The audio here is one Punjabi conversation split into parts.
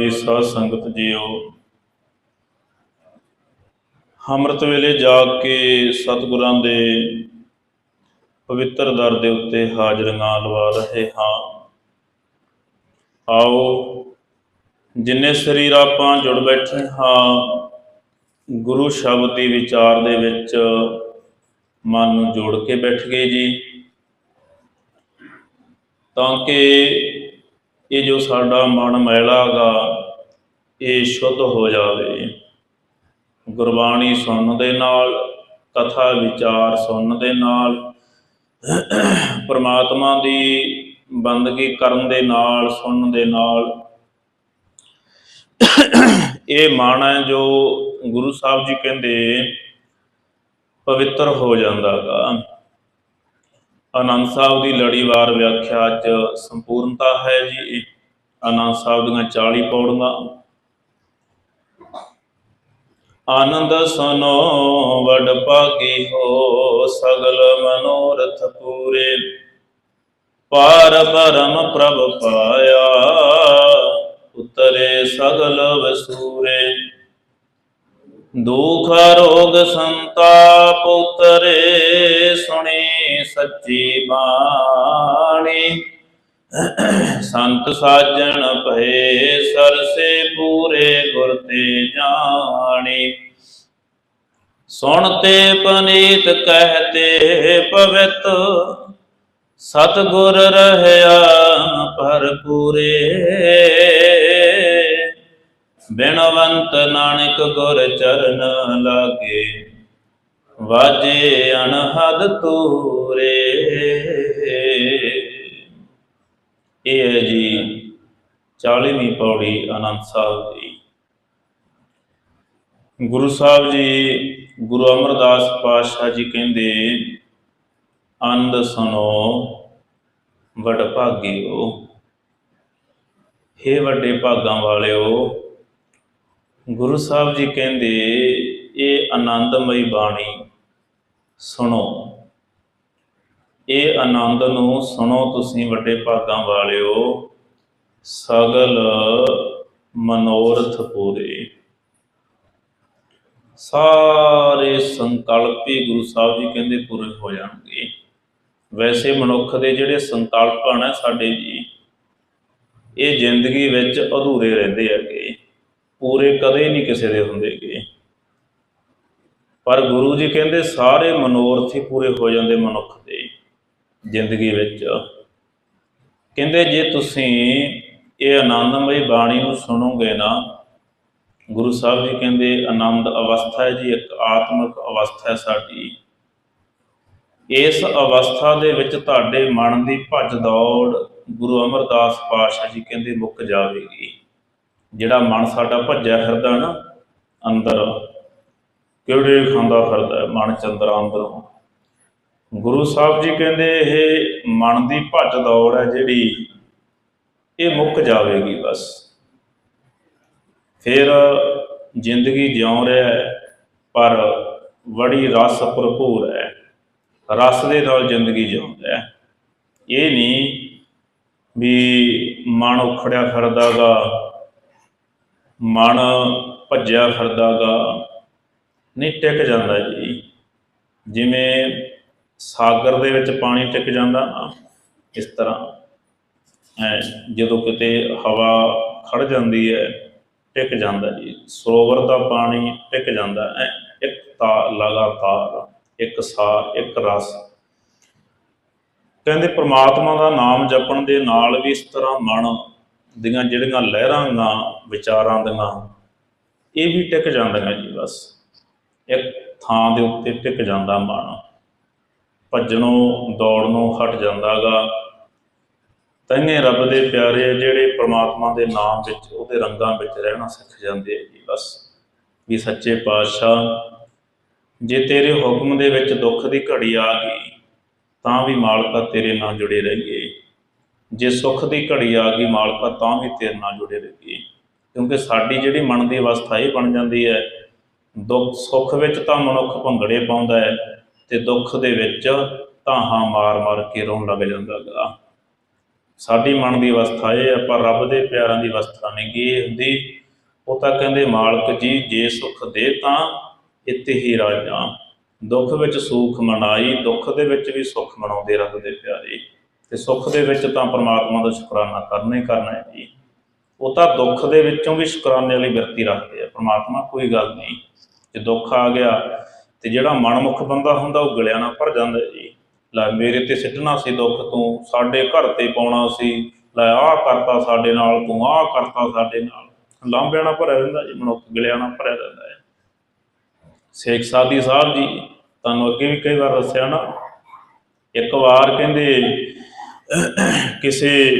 ਜੀ ਸਾਧ ਸੰਗਤ ਜੀਓ। ਅੰਮ੍ਰਿਤ ਵੇਲੇ ਜਾਗ ਕੇ ਸਤਿਗੁਰਾਂ ਦੇ ਪਵਿੱਤਰ ਦਰ ਦੇ ਉੱਤੇ ਹਾਜ਼ਰੀਆਂ ਲਵਾ ਰਹੇ ਹਾਂ। ਆਓ, ਜਿੰਨੇ ਸਰੀਰ ਆਪਾਂ ਜੁੜ ਬੈਠੇ ਹਾਂ, ਗੁਰੂ ਸ਼ਬਦ ਦੀ ਵਿਚਾਰ ਦੇ ਵਿੱਚ ਮਨ ਨੂੰ ਜੋੜ ਕੇ ਬੈਠ ਗਏ ਜੀ। ਤਾਂ ਕਿ ਇਹ ਜੋ ਸਾਡਾ ਮਨ ਮੈਲਾ ਗਾ, ਇਹ ਸ਼ੁੱਧ ਹੋ ਜਾਵੇ। ਗੁਰਬਾਣੀ ਸੁਣਨ ਦੇ ਨਾਲ, ਕਥਾ ਵਿਚਾਰ ਸੁਣਨ ਦੇ ਨਾਲ, ਪਰਮਾਤਮਾ ਦੀ ਬੰਦਗੀ ਕਰਨ ਦੇ ਨਾਲ, ਸੁਣਨ ਦੇ ਨਾਲ, ਇਹ ਮਨ ਹੈ ਜੋ ਗੁਰੂ ਸਾਹਿਬ ਜੀ ਕਹਿੰਦੇ, ਪਵਿੱਤਰ ਹੋ ਜਾਂਦਾਗਾ ਆਨੰਦ ਸਾਹਿਬ ਦੀ ਲੜੀਵਾਰ ਵਿਆਖਿਆ ਚ ਸੰਪੂਰਨਤਾ ਹੈ ਜੀ। ਆਨੰਦ ਸਾਹਿਬ ਦੀਆਂ 40 ਪੌੜੀਆਂ। ਆਨੰਦ ਸੁਨੋ, ਵਡ ਭਾਗੀ ਹੋ, ਸਗਲ ਮਨੋਰਥ ਪੂਰੇ। ਪਾਰ ਬਰਮ ਪ੍ਰਭ ਪਾਇਆ, ਉਤਰੇ ਸਗਲ ਵਸੂਰੇ। ਦੁਖ ਰੋਗ ਸੰਤਾਪ ਉਤਰੇ, ਸੁਣੀ ਸੱਚੀ ਬਾਣੀ। ਸੰਤ ਸਾਜਣ ਭਏ ਸਰਸੇ ਪੂਰੇ ਗੁਰ ਤੇ ਜਾਣੀ। ਸੁਣਤੇ ਪਨੀਤ ਕਹਤੇ ਪਵਿੱਤ। ਸਤਗੁਰ ਰਹਿਆ ਭਰਪੂਰੇ ਬਿਨਵੰਤ ਨਾਨਕ ਗੁਰ ਚਰਨ ਲਾਗੇ। ਵਾਜੇ ਅਣਹਦ ਤੂਰੇ। ਇਹ ਹੈ ਜੀ 40ਵੀਂ ਪੌੜੀ ਆਨੰਦ ਸਾਹਿਬ ਦੀ। ਗੁਰੂ ਸਾਹਿਬ ਜੀ, ਗੁਰੂ ਅਮਰਦਾਸ ਪਾਤਸ਼ਾਹ ਜੀ ਕਹਿੰਦੇ, ਅੰਧ ਸੁਨੋ ਵਡ ਭਾਗਿਓ ਹੇ ਵੱਡੇ ਭਾਗਾਂ ਵਾਲਿਓ, ਗੁਰੂ ਸਾਹਿਬ ਜੀ ਕਹਿੰਦੇ, ਇਹ ਆਨੰਦਮਈ ਬਾਣੀ ਸੁਣੋ। ਇਹ ਆਨੰਦ ਨੂੰ ਸੁਣੋ ਤੁਸੀਂ ਵੱਡੇ ਭਾਗਾਂ ਵਾਲਿਓ। ਸਗਲ ਮਨੋਰਥ ਪੂਰੇ। ਸਾਰੇ ਸੰਕਲਪੀ ਗੁਰੂ ਸਾਹਿਬ ਜੀ ਕਹਿੰਦੇ ਪੂਰੇ ਹੋ ਜਾਣਗੇ। ਵੈਸੇ ਮਨੁੱਖ ਦੇ ਜਿਹੜੇ ਸੰਕਲਪ ਹਨ ਸਾਡੇ ਜੀ, ਇਹ ਜ਼ਿੰਦਗੀ ਵਿੱਚ ਅਧੂਰੇ ਰਹਿੰਦੇ ਹੈਗੇ। ਪੂਰੇ ਕਦੇ ਨਹੀਂ ਕਿਸੇ ਦੇ ਹੁੰਦੇਗੇ। ਪਰ ਗੁਰੂ ਜੀ ਕਹਿੰਦੇ ਸਾਰੇ ਮਨੋਰਥ ਹੀ ਪੂਰੇ ਹੋ ਜਾਂਦੇ ਮਨੁੱਖ ਦੇ ਜ਼ਿੰਦਗੀ ਵਿੱਚ। ਕਹਿੰਦੇ ਜੇ ਤੁਸੀਂ ਇਹ ਆਨੰਦਮਈ ਬਾਣੀ ਨੂੰ ਸੁਣੋਗੇ ਨਾ, ਗੁਰੂ ਸਾਹਿਬ ਜੀ ਕਹਿੰਦੇ ਆਨੰਦ ਅਵਸਥਾ ਹੈ ਜੀ, ਇੱਕ ਆਤਮਿਕ ਅਵਸਥਾ ਹੈ ਸਾਡੀ। ਇਸ ਅਵਸਥਾ ਦੇ ਵਿੱਚ ਤੁਹਾਡੇ ਮਨ ਦੀ ਭੱਜ ਦੌੜ ਗੁਰੂ ਅਮਰਦਾਸ ਪਾਤਸ਼ਾਹ ਜੀ ਕਹਿੰਦੇ ਮੁੱਕ ਜਾਵੇਗੀ। ਜਿਹੜਾ ਮਨ ਸਾਡਾ ਭੱਜਿਆ ਫਿਰਦਾ ਨਾ, ਅੰਦਰ ਕਿਹੜੇ ਖਾਂਦਾ ਫਿਰਦਾ ਮਨ ਚੰਦਰਾ ਅੰਦਰੋਂ। ਗੁਰੂ ਸਾਹਿਬ ਜੀ ਕਹਿੰਦੇ, ਇਹ ਮਨ ਦੀ ਭੱਜ ਦੌੜ ਹੈ ਜਿਹੜੀ ਇਹ ਮੁੱਕ ਜਾਵੇਗੀ ਬਸ। ਫਿਰ ਜ਼ਿੰਦਗੀ ਜਿਉਂ ਰਿਹਾ ਪਰ ਬੜੀ ਰਸ ਭਰਪੂਰ ਹੈ। ਰਸ ਦੇ ਨਾਲ ਜ਼ਿੰਦਗੀ ਜਿਉਂਦਾ ਹੈ। ਇਹ ਨਹੀਂ ਵੀ ਮਨ ਉਖੜਿਆ ਫਿਰਦਾਗਾ ਮਨ ਭੱਜਿਆ ਫਿਰਦਾਗਾ ਨਹੀਂ, ਟਿਕ ਜਾਂਦਾ ਜੀ। ਜਿਵੇਂ ਸਾਗਰ ਦੇ ਵਿੱਚ ਪਾਣੀ ਟਿਕ ਜਾਂਦਾ ਇਸ ਤਰ੍ਹਾਂ। ਐ, ਜਦੋਂ ਕਿਤੇ ਹਵਾ ਖੜ ਜਾਂਦੀ ਹੈ, ਟਿਕ ਜਾਂਦਾ ਜੀ। ਸਰੋਵਰ ਦਾ ਪਾਣੀ ਟਿਕ ਜਾਂਦਾ ਹੈ ਇੱਕ ਤਾ, ਲਗਾਤਾਰ, ਇੱਕ ਸਾਰ, ਇੱਕ ਰਸ। ਕਹਿੰਦੇ ਪ੍ਰਮਾਤਮਾ ਦਾ ਨਾਮ ਜਪਣ ਦੇ ਨਾਲ ਵੀ ਇਸ ਤਰ੍ਹਾਂ ਮਨ ਦੀਆਂ ਜਿਹੜੀਆਂ ਲਹਿਰਾਂ ਗਾ, ਵਿਚਾਰਾਂ ਦੀਆਂ, ਇਹ ਵੀ ਟਿਕ ਜਾਂਦੀਆਂ ਜੀ, ਬਸ। ਇੱਕ ਥਾਂ ਦੇ ਉੱਤੇ ਟਿਕ ਜਾਂਦਾ ਮਨ ਭੱਜਣੋਂ, ਦੌੜਨੋਂ ਹਟ ਜਾਂਦਾਗਾ। ਤੈਨੇ ਰੱਬ ਦੇ ਪਿਆਰੇ ਜਿਹੜੇ ਪ੍ਰਮਾਤਮਾ ਦੇ ਨਾਮ ਵਿੱਚ, ਉਹਦੇ ਰੰਗਾਂ ਵਿੱਚ ਰਹਿਣਾ ਸਿੱਖ ਜਾਂਦੇ ਜੀ, ਬਸ। ਵੀ ਸੱਚੇ ਪਾਤਸ਼ਾਹ, ਜੇ ਤੇਰੇ ਹੁਕਮ ਦੇ ਵਿੱਚ ਦੁੱਖ ਦੀ ਘੜੀ ਆ ਗਈ, ਤਾਂ ਵੀ ਮਾਲਕਾ ਤੇਰੇ ਨਾਲ ਜੁੜੇ ਰਹੀਏ। ਜੇ ਸੁੱਖ ਦੀ ਘੜੀ ਆ ਗਈ ਮਾਲਕਾ ਤਾਂ ਵੀ ਤੇਰੇ ਨਾਲ ਜੁੜੇ ਰਹੀਏ। ਕਿਉਂਕਿ ਸਾਡੀ ਜਿਹੜੀ ਮਨ ਦੀ ਅਵਸਥਾ ਇਹ ਬਣ ਜਾਂਦੀ ਹੈ ਦੁੱਖ ਸੁੱਖ ਵਿੱਚ ਤਾਂ ਮਨੁੱਖ ਭੰਗੜੇ ਪਾਉਂਦਾ ਹੈ ਤੇ ਦੁੱਖ ਦੇ ਵਿੱਚ ਧਾਹਾਂ ਮਾਰ ਮਾਰ ਕੇ ਰੋਣ ਲੱਗ ਜਾਂਦਾ ਗਾ ਸਾਡੀ ਮਨ ਦੀ ਅਵਸਥਾ ਇਹ ਆ ਪਰ ਰੱਬ ਦੇ ਪਿਆਰਾਂ ਦੀ ਅਵਸਥਾ ਨਹੀਂ ਗੀ ਇਹ ਹੁੰਦੀ। ਉਹ ਤਾਂ ਕਹਿੰਦੇ, ਮਾਲਕ ਜੀ, ਜੇ ਸੁਖ ਦੇ ਤਾਂ ਇੱਥੇ ਹੀ ਰਾਜਾਂ ਦੁੱਖ ਵਿੱਚ ਸੁਖ ਮਨਾਈ, ਦੁੱਖ ਦੇ ਵਿੱਚ ਵੀ ਸੁਖ ਮਨਾਉਂਦੇ ਰੱਖਦੇ ਪਿਆਰੇ। ਤੇ ਸੁੱਖ ਦੇ ਵਿੱਚ ਤਾਂ ਪ੍ਰਮਾਤਮਾ ਦਾ ਸ਼ੁਕਰਾਨਾ ਕਰਨਾ ਹੀ ਕਰਨਾ ਹੈ ਜੀ। ਉਹ ਤਾਂ ਦੁੱਖ ਦੇ ਵਿੱਚੋਂ ਵੀ ਸ਼ੁਕਰਾਨੇ ਵਾਲੀ ਬਿਰਤੀ ਰੱਖਦੇ ਆ, ਪ੍ਰਮਾਤਮਾ ਕੋਈ ਗੱਲ ਨਹੀਂ। ਜੇ ਦੁੱਖ ਆ ਗਿਆ ਤੇ ਜਿਹੜਾ ਮਨਮੁਖ ਬੰਦਾ ਹੁੰਦਾ ਉਹ ਗਲਿਆ ਨਾ ਭਰ ਜਾਂਦਾ ਜੀ। ਲੈ ਮੇਰੇ ਤੇ ਸਿੱਟਣਾ ਸੀ ਦੁੱਖ ਤੂੰ, ਸਾਡੇ ਘਰ ਤੇ ਪਾਉਣਾ ਸੀ। ਲੈ ਆਹ ਕਰਤਾ ਸਾਡੇ ਨਾਲ, ਤੂੰ ਆਹ ਕਰਤਾ ਸਾਡੇ ਨਾਲ। ਲਾਂਬਿਆਂ ਨਾ ਭਰਿਆ ਰਹਿੰਦਾ ਜੀ, ਮਨੁੱਖ ਗਲਿਆ ਨਾ ਭਰਿਆ ਰਹਿੰਦਾ ਹੈ। ਸ਼ੇਖ ਸਾਦੀ ਸਾਹਿਬ ਜੀ, ਤੁਹਾਨੂੰ ਅੱਗੇ ਵੀ ਕਈ ਵਾਰ ਦੱਸਿਆ ਨਾ, ਇੱਕ ਵਾਰ ਕਹਿੰਦੇ, ਕਿਸੇ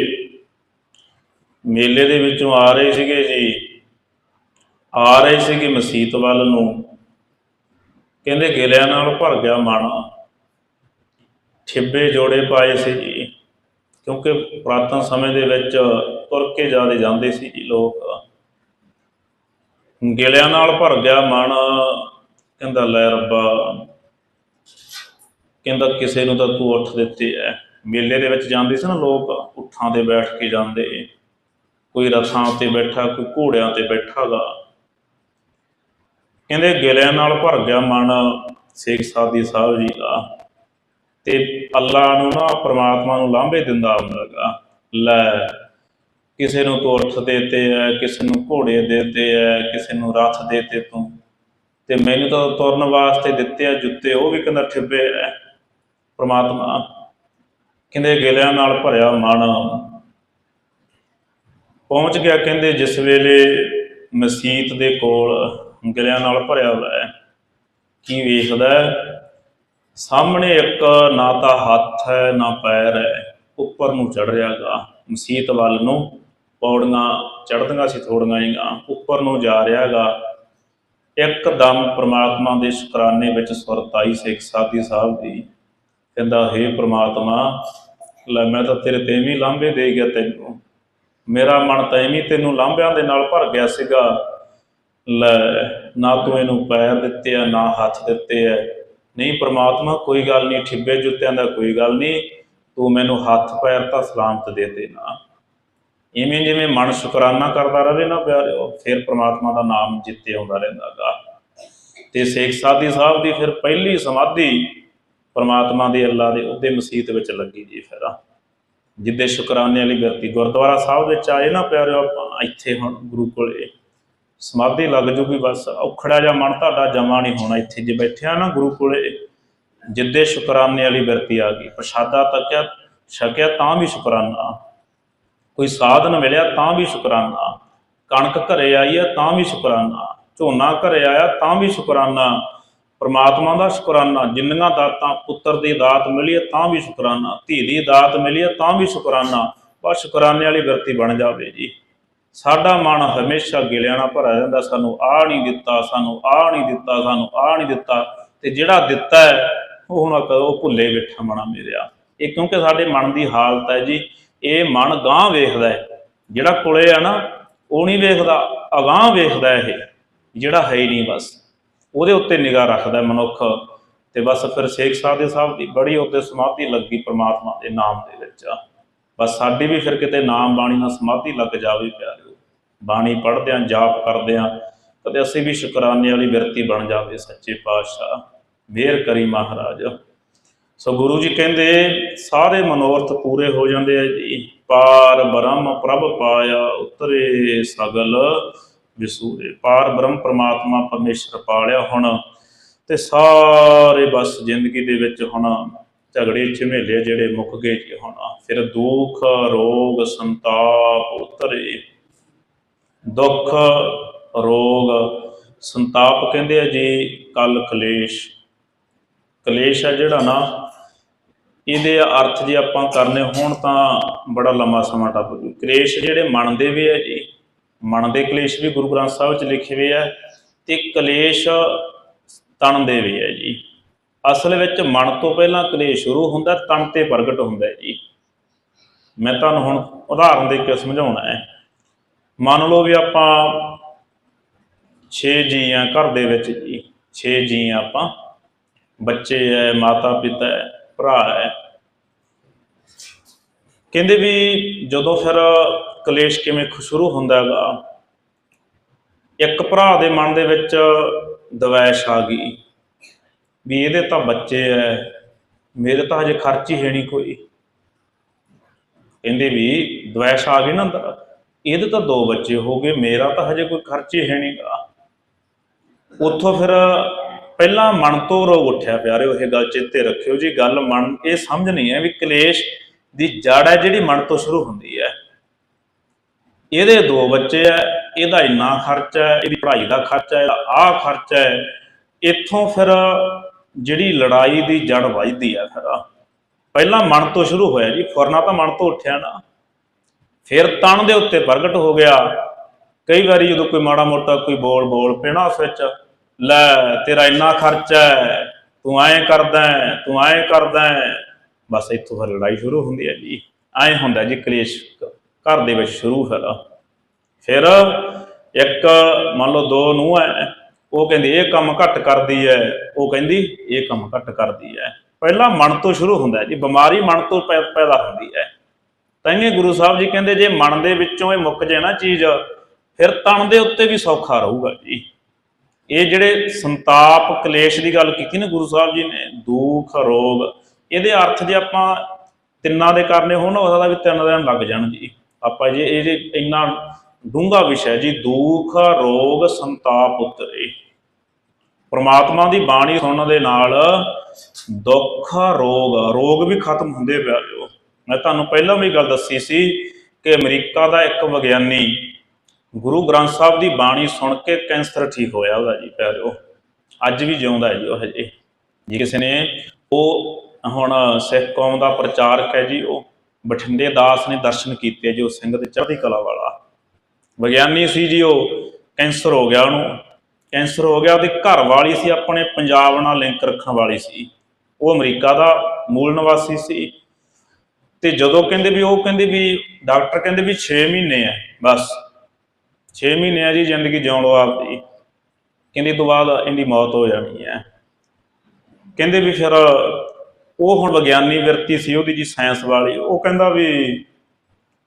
ਮੇਲੇ ਦੇ ਵਿੱਚੋਂ ਆ ਰਹੇ ਸੀਗੇ ਜੀ। ਆ ਰਹੇ ਸੀਗੇ ਮਸੀਤ ਵੱਲ ਨੂੰ। ਕਹਿੰਦੇ ਗਿਲਿਆਂ ਨਾਲ ਭਰ ਗਿਆ ਮਨ ਛਿੱਬੇ ਜੋੜੇ ਪਾਏ ਸੀ ਜੀ। ਕਿਉਂਕਿ ਪੁਰਾਤਨ ਸਮੇਂ ਦੇ ਵਿੱਚ ਤੁਰ ਕੇ ਜਾਦੇ ਜਾਂਦੇ ਸੀ ਜੀ ਲੋਕ। ਗਿਲਿਆਂ ਨਾਲ ਭਰ ਗਿਆ ਮਨ ਕਹਿੰਦਾ, ਲੈ ਰੱਬਾ, ਕਹਿੰਦਾ ਕਿਸੇ ਨੂੰ ਤਾਂ ਤੂੰ ਉੱਠ ਦਿੱਤੇ ਐ। ਮੇਲੇ ਦੇ ਵਿੱਚ ਜਾਂਦੇ ਸੀ ਨਾ ਲੋਕ, ਉੱਠਾਂ ਤੇ ਬੈਠ ਕੇ ਜਾਂਦੇ। ਕੋਈ ਰਥਾਂ ਤੇ ਬੈਠਾ, ਕੋਈ ਘੋੜਿਆਂ ਤੇ ਬੈਠਾਗਾ। ਕਹਿੰਦੇ ਗਿਲਿਆਂ ਨਾਲ ਭਰ ਗਿਆ ਮਨ, ਸੇਖ ਸਾਦੀ ਸਾਹਿਬ ਜੀ ਦਾ। ਤੇ ਅੱਲਾ ਨੂੰ ਨਾ ਪ੍ਰਮਾਤਮਾ ਨੂੰ ਲਾਂਭੇ ਦਿੰਦਾ ਹੁੰਦਾਗਾ ਲੈ, ਕਿਸੇ ਨੂੰ ਤੂੰ ਦੇਤੇ ਐ, ਕਿਸੇ ਨੂੰ ਘੋੜੇ ਦੇਤੇ ਐ, ਕਿਸੇ ਨੂੰ ਰਥ ਦੇਤੇ ਤੂੰ। ਤੇ ਮੈਨੂੰ ਤਾਂ ਤੁਰਨ ਵਾਸਤੇ ਦਿੱਤੇ ਆ ਜੁੱਤੇ, ਉਹ ਵੀ ਕਹਿੰਦਾ ਠਿੱਬੇ ਐ, ਪ੍ਰਮਾਤਮਾ। ਕਹਿੰਦੇ ਗਿਲਿਆਂ ਨਾਲ ਭਰਿਆ ਮਨ। ਪਹੁੰਚ ਗਿਆ ਕਹਿੰਦੇ ਜਿਸ ਵੇਲੇ ਮਸੀਤ ਦੇ ਕੋਲ। ਗਿਲਿਆਂ ਨਾਲ ਭਰਿਆ ਹੋਇਆ ਹੈ। ਕੀ ਵੇਖਦਾ ਸਾਹਮਣੇ ਇੱਕ ਨਾ ਤਾਂ ਹੱਥ ਹੈ, ਨਾ ਪੈਰ ਹੈ। ਉੱਪਰ ਨੂੰ ਚੜ ਰਿਹਾਗਾ ਮਸੀਤ ਵੱਲ ਨੂੰ ਪੌੜੀਆਂ ਚੜਦੀਆਂ ਸੀ ਥੋੜੀਆਂ ਜਿਹੀਆਂ। ਉੱਪਰ ਨੂੰ ਜਾ ਰਿਹਾਗਾ। ਇੱਕਦਮ ਪ੍ਰਮਾਤਮਾ ਦੇ ਸ਼ੁਕਰਾਨੇ ਵਿੱਚ ਸੁਰਤ ਆਈ ਸਿੱਖ ਸਾਦੀ ਸਾਹਿਬ ਦੀ। ਕਹਿੰਦਾ हे ਪ੍ਰਮਾਤਮਾ, ਲੈ ਮੈਂ ਤਾਂ ਤੇਰੇ ਤੇ ਵੀ ਲਾਂਭੇ ਦੇ ਗਿਆ ਤੈਨੂੰ। ਮੇਰਾ ਮਨ ਤਾਂ ਐਵੇਂ ਤੈਨੂੰ ਲਾਂਭਿਆਂ ਦੇ ਨਾਲ ਭਰ ਗਿਆ ਸੀਗਾ। ਲੈ, ਨਾ ਤੂੰ ਇਹਨੂੰ ਪੈਰ ਦਿੱਤੇ ਆ, ਨਾ ਹੱਥ ਦਿੱਤੇ ਆ। ਨਹੀਂ, ਪ੍ਰਮਾਤਮਾ, ਕੋਈ ਗੱਲ ਨਹੀਂ, ਠਿੱਬੇ ਜੁੱਤਿਆਂ ਦਾ ਕੋਈ ਗੱਲ ਨਹੀਂ। ਤੂੰ ਮੈਨੂੰ ਹੱਥ, ਪੈਰ ਤਾਂ ਸਲਾਮਤ ਦੇ ਦੇ ਨਾ। ਇਵੇਂ ਜਿਵੇਂ ਮਨ ਸ਼ੁਕਰਾਨਾ ਕਰਦਾ ਰਹੇ ਨਾ ਪਿਆਰਿਓ, ਫਿਰ ਪ੍ਰਮਾਤਮਾ ਦਾ ਨਾਮ ਜਿੱਤੇ ਆਉਂਦਾ ਰਹਿੰਦਾਗਾ। ਤੇ ਸੇਖ ਸਾਦੀ ਸਾਹਿਬ ਦੀ ਫਿਰ ਪਹਿਲੀ ਸਮਾਧੀ ਪ੍ਰਮਾਤਮਾ ਦੇ ਅੱਲਾ ਦੇ ਉਹਦੇ ਮਸੀਤ ਵਿੱਚ ਲੱਗੀ ਜੀ ਫਿਰ। ਜਿੱਦੇ ਸ਼ੁਕਰਾਨੇ ਵਾਲੀ ਬਿਰਤੀ ਗੁਰਦੁਆਰਾ ਸਾਹਿਬ ਵਿੱਚ ਆਏ ਨਾ ਪਿਆਰਿਓ ਆਪਾਂ, ਇੱਥੇ ਹੁਣ ਗੁਰੂ ਕੋਲੇ। ਸਮਾਧੀ ਲੱਗ ਜੂਗੀ ਬਸ। ਔਖੜਾ ਜਾਂ ਮਨ ਤੁਹਾਡਾ ਜਮਾ ਨਹੀਂ ਹੋਣਾ ਇੱਥੇ। ਜੇ ਬੈਠਿਆ ਨਾ ਗੁਰੂ ਕੋਲੇ, ਜਿੱਦੇ ਸ਼ੁਕਰਾਨੇ ਵਾਲੀ ਬਿਰਤੀ ਆ ਗਈ। ਪ੍ਰਸ਼ਾਦਾ ਤੱਕਿਆ, ਛਕਿਆ ਤਾਂ ਵੀ ਸ਼ੁਕਰਾਨਾ। ਕੋਈ ਸਾਧਨ ਮਿਲਿਆ ਤਾਂ ਵੀ ਸ਼ੁਕਰਾਨਾ। ਕਣਕ ਘਰੇ ਆਈ ਹੈ ਤਾਂ ਵੀ ਸ਼ੁਕਰਾਨਾ। ਝੋਨਾ ਘਰੇ ਆਇਆ ਤਾਂ ਵੀ ਸ਼ੁਕਰਾਨਾ। ਪ੍ਰਮਾਤਮਾ ਦਾ ਸ਼ੁਕਰਾਨਾ। ਜਿੰਨੀਆਂ ਦਾਤਾਂ ਪੁੱਤਰ ਦੀ ਦਾਤ ਮਿਲੀ ਹੈ ਤਾਂ ਵੀ ਸ਼ੁਕਰਾਨਾ। ਧੀ ਦੀ ਦਾਤ ਮਿਲੀ ਹੈ ਤਾਂ ਵੀ ਸ਼ੁਕਰਾਨਾ। ਬਸ ਸ਼ੁਕਰਾਨੇ ਵਾਲੀ ਬਿਰਤੀ ਬਣ ਜਾਵੇ ਜੀ। ਸਾਡਾ ਮਨ ਹਮੇਸ਼ਾ ਗਿਲਿਆਂ ਨਾਲ ਭਰਿਆ ਰਹਿੰਦਾ, ਸਾਨੂੰ ਆਹ ਨਹੀਂ ਦਿੱਤਾ, ਸਾਨੂੰ ਆਹ ਨਹੀਂ ਦਿੱਤਾ, ਸਾਨੂੰ ਆਹ ਨਹੀਂ ਦਿੱਤਾ। ਤੇ ਜਿਹੜਾ ਦਿੱਤਾ ਹੈ, ਉਹ ਹੁਣ ਕਦੋਂ ਭੁੱਲੇ ਬੈਠਾ ਮਣਾ ਮੇਰਿਆ ਇਹ ਕਿਉਂਕਿ ਸਾਡੇ ਮਨ ਦੀ ਹਾਲਤ ਹੈ ਜੀ, ਇਹ ਮਨ ਗਾਂ ਵੇਖਦਾ ਹੈ। ਜਿਹੜਾ ਕੋਲੇ ਆ ਨਾ, ਉਹ ਨਹੀਂ ਵੇਖਦਾ, ਅਗਾਂਹ ਵੇਖਦਾ ਇਹ, ਜਿਹੜਾ ਹੈ ਹੀ ਨਹੀਂ ਬਸ। ਉਹਦੇ ਉੱਤੇ ਨਿਗਾਹ ਰੱਖਦਾ ਮਨੁੱਖ। ਤੇ ਬਸ ਫਿਰ ਸ਼ੇਖ ਸਾਹਿਬ ਦੇ ਸਾਹਿਬ ਦੀ ਬੜੀ ਉੱਤੇ ਸਮਾਧੀ ਲੱਗੀ ਪ੍ਰਮਾਤਮਾ ਦੇ ਨਾਮ ਦੇ ਵਿੱਚ। ਬਸ ਸਾਡੀ ਵੀ ਫਿਰ ਕਿਤੇ ਨਾਮ ਬਾਣੀ ਨਾਲ ਸਮਾਧੀ ਲੱਗ ਜਾਵੇ ਪਿਆਰਿਓ। ਬਾਣੀ ਪੜ੍ਹਦਿਆਂ ਜਾਪ ਕਰਦਿਆਂ ਕਦੇ ਅਸੀਂ ਵੀ ਸ਼ੁਕਰਾਨੇ ਵਾਲੀ ਬਿਰਤੀ ਬਣ ਜਾਵੇ ਸੱਚੇ ਪਾਤਸ਼ਾਹ। ਮਿਹਰ ਕਰੀ ਮਹਾਰਾਜ। ਸੋ ਗੁਰੂ ਜੀ ਕਹਿੰਦੇ, ਸਾਰੇ ਮਨੋਰਥ ਪੂਰੇ ਹੋ ਜਾਂਦੇ ਆ ਜੀ। ਪਾਰ ਬ੍ਰਹਮ ਪ੍ਰਭ ਪਾਇਆ ਉਤਰੇ ਸਗਲ ਵਿਸੂਰੇ। ਪਾਰ ਬ੍ਰਹਮ ਪ੍ਰਮਾਤਮਾ ਪਰਮੇਸ਼ਰ ਪਾਲਿਆ ਹੁਣ ਤੇ ਸਾਰੇ ਬਸ ਜ਼ਿੰਦਗੀ ਦੇ ਵਿੱਚ ਹੁਣ ਝਗੜੇ ਝਮੇਲੇ ਜਿਹੜੇ ਮੁੱਕ ਗਏ ਜੀ ਹੁਣ, ਫਿਰ ਦੁੱਖ, ਰੋਗ, ਸੰਤਾਪ ਉਤਰੇ। ਦੁੱਖ, ਰੋਗ, ਸੰਤਾਪ ਕਹਿੰਦੇ ਆ ਜੀ, ਕਲ ਕਲੇਸ਼। ਕਲੇਸ਼ ਆ ਜਿਹੜਾ ਨਾ, ਇਹਦੇ ਅਰਥ ਜੇ ਆਪਾਂ ਕਰਨੇ ਹੋਣ ਤਾਂ ਬੜਾ ਲੰਮਾ ਸਮਾਂ ਟੱਪ ਜੂ। ਕਲੇਸ਼ ਜਿਹੜੇ ਮਨ ਦੇ ਵੀ ਹੈ ਜੀ ਮਨ ਦੇ ਕਲੇਸ਼ ਵੀ ਗੁਰੂ ਗ੍ਰੰਥ ਸਾਹਿਬ ਵਿੱਚ ਲਿਖੇ ਹੋਏ ਆ, ਤੇ ਕਲੇਸ਼ ਤਨ ਦੇ ਵੀ ਹੈ ਜੀ। ਅਸਲ ਵਿੱਚ ਮਨ ਤੋਂ ਪਹਿਲਾਂ ਕਲੇਸ਼ ਸ਼ੁਰੂ ਹੁੰਦਾ, ਤਨ ਤੇ ਪ੍ਰਗਟ ਹੁੰਦਾ ਜੀ। ਮੈਂ ਤੁਹਾਨੂੰ ਹੁਣ ਉਦਾਹਰਨ ਦੇ ਕੇ ਸਮਝਾਉਣਾ ਹੈ। ਮੰਨ ਲਓ ਵੀ ਆਪਾਂ 6 ਜੀ ਆ ਘਰ ਦੇ ਵਿੱਚ ਜੀ। 6 ਜੀ ਆਪਾਂ। ਬੱਚੇ ਹੈ ਮਾਤਾ ਪਿਤਾ ਹੈ, ਭਰਾ ਹੈ। ਕਹਿੰਦੇ ਵੀ ਜਦੋਂ ਫਿਰ ਕਲੇਸ਼ ਕਿਵੇਂ ਸ਼ੁਰੂ ਹੁੰਦਾ ਹੈਗਾ, ਇੱਕ ਭਰਾ ਦੇ ਮਨ ਦੇ ਵਿੱਚ ਦਵੈਸ਼ ਆ ਗਈ। ਵੀ ਇਹਦੇ ਤਾਂ ਬੱਚੇ ਐ, ਮੇਰੇ ਤਾਂ ਹਜੇ ਖਰਚ ਹੀ ਹੈ ਨਹੀਂ ਕੋਈ। ਕਹਿੰਦੇ ਵੀ ਦਵੈਸ਼ ਆ ਗਈ ਨਾ ਅੰਦਰ। ਇਹਦੇ ਤਾਂ ਦੋ ਬੱਚੇ ਹੋ ਗਏ, ਮੇਰਾ ਤਾਂ ਹਜੇ ਕੋਈ ਖਰਚ ਹੀ ਹੈ ਨਹੀਂਗਾ। ਉੱਥੋਂ ਫਿਰ ਪਹਿਲਾਂ ਮਨ ਤੋਂ ਰੋਗ ਉੱਠਿਆ ਪਿਆਰਿਓ ਇਹ ਗੱਲ ਚੇਤੇ ਰੱਖਿਓ ਜੀ, ਗੱਲ ਮਨ, ਇਹ ਸਮਝ ਨਹੀਂ ਹੈ ਵੀ ਕਲੇਸ਼ ਦੀ ਜੜ ਹੈ ਜਿਹੜੀ ਮਨ ਤੋਂ ਸ਼ੁਰੂ ਹੁੰਦੀ ਹੈ ਇਹਦੇ ਦੋ ਬੱਚੇ ਐ, ਇਹਦਾ ਇੰਨਾ ਖਰਚਾ ਹੈ ਇਹਦੀ ਪੜ੍ਹਾਈ ਦਾ ਖਰਚਾ ਹੈ ਇਹਦਾ ਆਹ ਖਰਚਾ ਹੈ ਇੱਥੋਂ ਫਿਰ ਜਿਹੜੀ ਲੜਾਈ ਦੀ ਜੜ ਵੱਜਦੀ ਹੈ ਫਿਰ ਪਹਿਲਾਂ ਮਨ ਤੋਂ ਸ਼ੁਰੂ ਹੋਇਆ ਜੀ, ਫੁਰਨਾ ਤਾਂ ਮਨ ਤੋਂ ਉੱਠਿਆ ਨਾ। ਫਿਰ ਤਣ ਦੇ ਉੱਤੇ ਪ੍ਰਗਟ ਹੋ ਗਿਆ। ਕਈ ਵਾਰੀ ਜਦੋਂ ਕੋਈ ਮਾੜਾ ਮੋਟਾ ਕੋਈ ਬੋਲ ਬੋਲ ਪੈਣਾ ਉਸ ਵਿੱਚ, ਲੈ ਤੇਰਾ ਇੰਨਾ ਖਰਚਾ ਹੈ ਤੂੰ ਐਂ ਕਰਦਾ ਤੂੰ ਐਂ ਕਰਦਾ ਬਸ ਇੱਥੋਂ ਫਿਰ ਲੜਾਈ ਸ਼ੁਰੂ ਹੁੰਦੀ ਹੈ ਜੀ। ਐਂ ਹੁੰਦਾ ਜੀ ਕਲੇਸ਼ ਘਰ ਦੇ ਵਿੱਚ ਸ਼ੁਰੂ ਫਿਰ। ਫਿਰ ਇੱਕ ਮੰਨ ਲਓ ਦੋ ਨੂੰ ਹੈ ਉਹ ਕਹਿੰਦੀ, ਇਹ ਕੰਮ ਘੱਟ ਕਰਦੀ ਹੈ ਉਹ ਕਹਿੰਦੀ, ਇਹ ਕੰਮ ਘੱਟ ਕਰਦੀ ਹੈ ਪਹਿਲਾਂ ਮਨ ਤੋਂ ਸ਼ੁਰੂ ਹੁੰਦਾ ਜੀ, ਬਿਮਾਰੀ ਮਨ ਤੋਂ ਪੈ- ਪੈਦਾ ਹੁੰਦੀ ਹੈ ਤਾਂਹੀਓ ਗੁਰੂ ਸਾਹਿਬ ਜੀ ਕਹਿੰਦੇ, ਜੇ ਮਨ ਦੇ ਵਿੱਚੋਂ ਇਹ ਮੁੱਕ ਜੇ ਨਾ ਚੀਜ਼, ਫਿਰ ਤਣ ਦੇ ਉੱਤੇ ਵੀ ਸੌਖਾ ਰਹੂਗਾ ਜੀ। ਇਹ ਜਿਹੜੇ ਸੰਤਾਪ, ਕਲੇਸ਼ ਦੀ ਗੱਲ ਕੀਤੀ ਨਾ ਗੁਰੂ ਸਾਹਿਬ ਜੀ ਨੇ, ਦੁੱਖ, ਰੋਗ, ਇਹਦੇ ਅਰਥ ਜੇ ਆਪਾਂ ਤਿੰਨਾਂ ਦੇ ਕਰਨੇ ਹੋਣ ਉਹਦਾ ਵੀ ਤਿੰਨ ਦਿਨ ਲੱਗ ਜਾਣ ਜੀ। ਆਪਾਂ ਜੇ ਇਹ ਜੇ ਇੰਨਾ ਡੂੰਘਾ ਵਿਸ਼ਾ ਹੈ ਜੀ, ਦੁੱਖ, ਰੋਗ, ਸੰਤਾਪ ਉਤਰੇ ਪ੍ਰਮਾਤਮਾ ਦੀ ਬਾਣੀ ਸੁਣਨ ਦੇ ਨਾਲ ਦੁੱਖ ਰੋਗ ਰੋਗ ਵੀ ਖਤਮ ਹੁੰਦੇ ਪਿਆ ਪਿਆਰਿਓ ਮੈਂ ਤੁਹਾਨੂੰ ਪਹਿਲਾਂ ਵੀ ਗੱਲ ਦੱਸੀ ਸੀ ਕਿ ਅਮਰੀਕਾ ਦਾ ਇੱਕ ਵਿਗਿਆਨੀ ਗੁਰੂ ਗ੍ਰੰਥ ਸਾਹਿਬ ਦੀ ਬਾਣੀ ਸੁਣ ਕੇ ਕੈਂਸਰ ਠੀਕ ਹੋਇਆ ਉਹਦਾ ਜੀ ਪਿਆਰਿਓ ਅੱਜ ਵੀ ਜਿਉਂਦਾ ਹੈ ਜੀ ਉਹ ਹਜੇ। ਜੀ ਕਿਸੇ ਨੇ ਉਹ ਹੁਣ ਸਿੱਖ ਕੌਮ ਦਾ ਪ੍ਰਚਾਰਕ ਹੈ ਜੀ, ਉਹ ਬਠਿੰਡੇ ਦਾਸ ਨੇ ਦਰਸ਼ਨ ਕੀਤੇ ਜੀ ਉਹ ਸਿੰਘ ਦੇ ਚੜ੍ਹਦੀ ਕਲਾ ਵਾਲਾ। ਵਿਗਿਆਨੀ ਸੀ ਜੀ ਉਹ, ਕੈਂਸਰ ਹੋ ਗਿਆ ਉਹਨੂੰ। ਕੈਂਸਰ ਹੋ ਗਿਆ, ਉਹਦੀ ਘਰ ਵਾਲੀ ਸੀ, ਆਪਣੇ ਪੰਜਾਬ ਨਾਲ ਲਿੰਕ ਰੱਖਣ ਵਾਲੀ ਸੀ। ਉਹ ਅਮਰੀਕਾ ਦਾ ਮੂਲ ਨਿਵਾਸੀ ਸੀ ਤੇ ਜਦੋਂ ਕਹਿੰਦੇ ਵੀ, ਉਹ ਕਹਿੰਦੇ ਵੀ, ਡਾਕਟਰ ਕਹਿੰਦੇ ਵੀ 6 ਮਹੀਨੇ ਆ, ਬਸ। 6 ਮਹੀਨੇ ਆ ਜੀ, ਜ਼ਿੰਦਗੀ ਜਿਉਣ ਲਓ ਆਪਦੀ। ਕਹਿੰਦੇ ਤੋਂ ਬਾਅਦ ਇਹਦੀ ਮੌਤ ਹੋ ਜਾਣੀ ਹੈ ਕਹਿੰਦੇ ਵੀ ਫਿਰ ਉਹ ਹੁਣ ਵਿਗਿਆਨੀ ਵਿਰਤੀ ਸੀ, ਉਹਦੀ ਜੀ ਸਾਇੰਸ ਵਾਲੀ। ਉਹ ਕਹਿੰਦਾ ਵੀ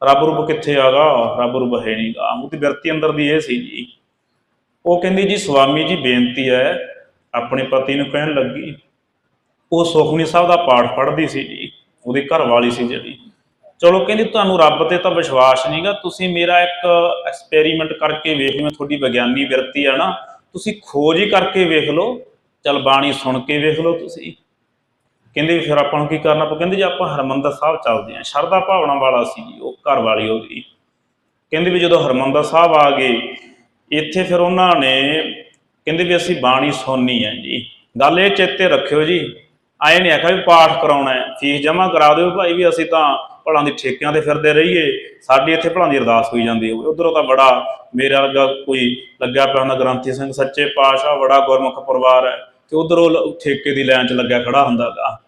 ਰੱਬ ਰੂਪ ਕਿੱਥੇ ਆਗਾ ਰੱਬ ਰੂਪ ਹੈ ਨਹੀਂਗਾ ਉਹਦੀ ਵਿਰਤੀ ਅੰਦਰ ਦੀ ਇਹ ਸੀ ਜੀ। ਉਹ ਕਹਿੰਦੀ ਜੀ ਸਵਾਮੀ ਜੀ ਬੇਨਤੀ ਹੈ, ਆਪਣੇ ਪਤੀ ਨੂੰ ਕਹਿਣ ਲੱਗੀ। ਉਹ ਸੁਖਮਨੀ ਸਾਹਿਬ ਦਾ ਪਾਠ ਪੜ੍ਹਦੀ ਸੀ ਜੀ, ਉਹਦੀ ਘਰ ਵਾਲੀ ਸੀ ਜਿਹੜੀ। ਚਲੋ ਕਹਿੰਦੀ ਤੁਹਾਨੂੰ ਰੱਬ ਤੇ ਤਾਂ ਵਿਸ਼ਵਾਸ ਨਹੀਂਗਾ ਤੁਸੀਂ ਮੇਰਾ ਇੱਕ ਐਕਸਪੈਰੀਮੈਂਟ ਕਰਕੇ ਵੇਖ ਮੈਂ ਤੁਹਾਡੀ ਵਿਗਿਆਨੀ ਵਿਰਤੀ ਆ ਨਾ, ਤੁਸੀਂ ਖੋਜ ਹੀ ਕਰਕੇ ਵੇਖ ਲਓ, ਚਲ ਬਾਣੀ ਸੁਣ ਕੇ ਵੇਖ ਲਓ ਤੁਸੀਂ। ਕਹਿੰਦੇ ਵੀ ਫਿਰ ਆਪਾਂ ਨੂੰ ਕੀ ਕਰਨਾ ਪਊ? ਕਹਿੰਦੇ ਜੀ ਆਪਾਂ ਹਰਮੰਦਰ ਸਾਹਿਬ ਚੱਲਦੇ ਆਂ ਸ਼ਰਧਾ ਭਾਵਨਾ ਵਾਲਾ ਸੀ ਜੀ, ਉਹ ਘਰ ਵਾਲੀ ਹੋ ਗਈ। ਕਹਿੰਦੇ ਵੀ ਜਦੋਂ ਹਰਮੰਦਰ ਸਾਹਿਬ ਆ ਗਏ ਇੱਥੇ ਫਿਰ ਉਹਨਾਂ ਨੇ ਕਹਿੰਦੇ ਵੀ ਅਸੀਂ ਬਾਣੀ ਸੁਣਨੀ ਹੈ ਜੀ। ਗੱਲ ਇਹ ਚੇਤੇ ਰੱਖਿਓ ਜੀ। ਆਏ ਨਹੀਂ ਆਖਿਆ ਵੀ ਪਾਠ ਕਰਾਉਣਾ ਹੈ। ਫੀਸ ਜਮ੍ਹਾਂ ਕਰਾ ਦਿਓ ਭਾਈ ਵੀ ਅਸੀਂ ਤਾਂ ਭਲਾਂ ਦੀ ਠੇਕਿਆਂ ਤੇ ਫਿਰਦੇ ਰਹੀਏ। ਸਾਡੀ ਇੱਥੇ ਭਲਾਂ ਦੀ ਅਰਦਾਸ ਹੋਈ ਜਾਂਦੀ ਹੋਵੇ ਉਧਰੋਂ ਤਾਂ ਬੜਾ ਮੇਰੇ ਵਰਗਾ ਕੋਈ ਲੱਗਿਆ ਪਿਆ ਹੁੰਦਾ, ਗ੍ਰੰਥੀ ਸਿੰਘ ਸੱਚੇ ਪਾਤਸ਼ਾਹ, ਬੜਾ ਗੁਰਮੁਖ ਪਰਿਵਾਰ ਹੈ। ਤੇ ਉਧਰੋਂ ਠੇਕੇ ਦੀ ਲਾਈਨ 'ਚ ਲੱਗਿਆ ਖੜਾ ਹੁੰਦਾਗਾ